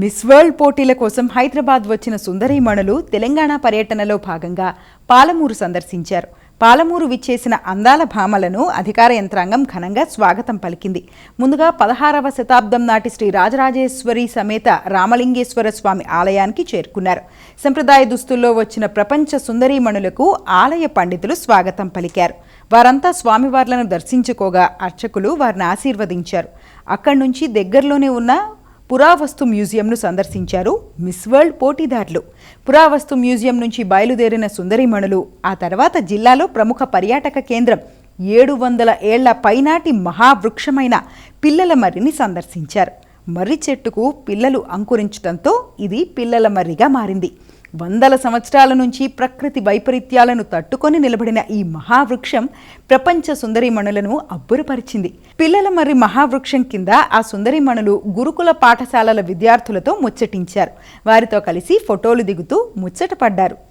Miss world పోటీల కోసం హైదరాబాద్ వచ్చిన సుందరీమణులు తెలంగాణ పర్యటనలో భాగంగా పాలమూరు సందర్శించారు. పాలమూరు విచ్చేసిన అందాల భామలను అధికార యంత్రాంగం ఘనంగా స్వాగతం పలికింది. ముందుగా పదహారవ శతాబ్దం నాటి శ్రీ రాజరాజేశ్వరి సమేత రామలింగేశ్వర స్వామి ఆలయానికి చేరుకున్నారు. సంప్రదాయ దుస్తుల్లో వచ్చిన ప్రపంచ సుందరీమణులకు ఆలయ పండితులు స్వాగతం పలికారు. వారంతా స్వామివార్లను దర్శించుకోగా అర్చకులు వారిని ఆశీర్వదించారు. అక్కడి నుంచి దగ్గరలోనే ఉన్న పురావస్తు మ్యూజియంను సందర్శించారు మిస్ వరల్డ్ పోటీదారులు. పురావస్తు మ్యూజియం నుంచి బయలుదేరిన సుందరిమణులు ఆ తర్వాత జిల్లాలో ప్రముఖ పర్యాటక కేంద్రం ఏడు వందల ఏళ్ళ పైనాటి మహావృక్షమైన పిల్లల మర్రిని సందర్శించారు. మర్రి చెట్టుకు పిల్లలు అంకురించడంతో ఇది పిల్లల మర్రిగా మారింది. వందల సంవత్సరాల నుంచి ప్రకృతి వైపరీత్యాలను తట్టుకొని నిలబడిన ఈ మహావృక్షం ప్రపంచ సుందరీమణులను అబ్బురపరిచింది. పిల్లల మర్రి మహావృక్షం కింద ఆ సుందరీమణులు గురుకుల పాఠశాలల విద్యార్థులతో ముచ్చటించారు. వారితో కలిసి ఫోటోలు దిగుతూ ముచ్చటపడ్డారు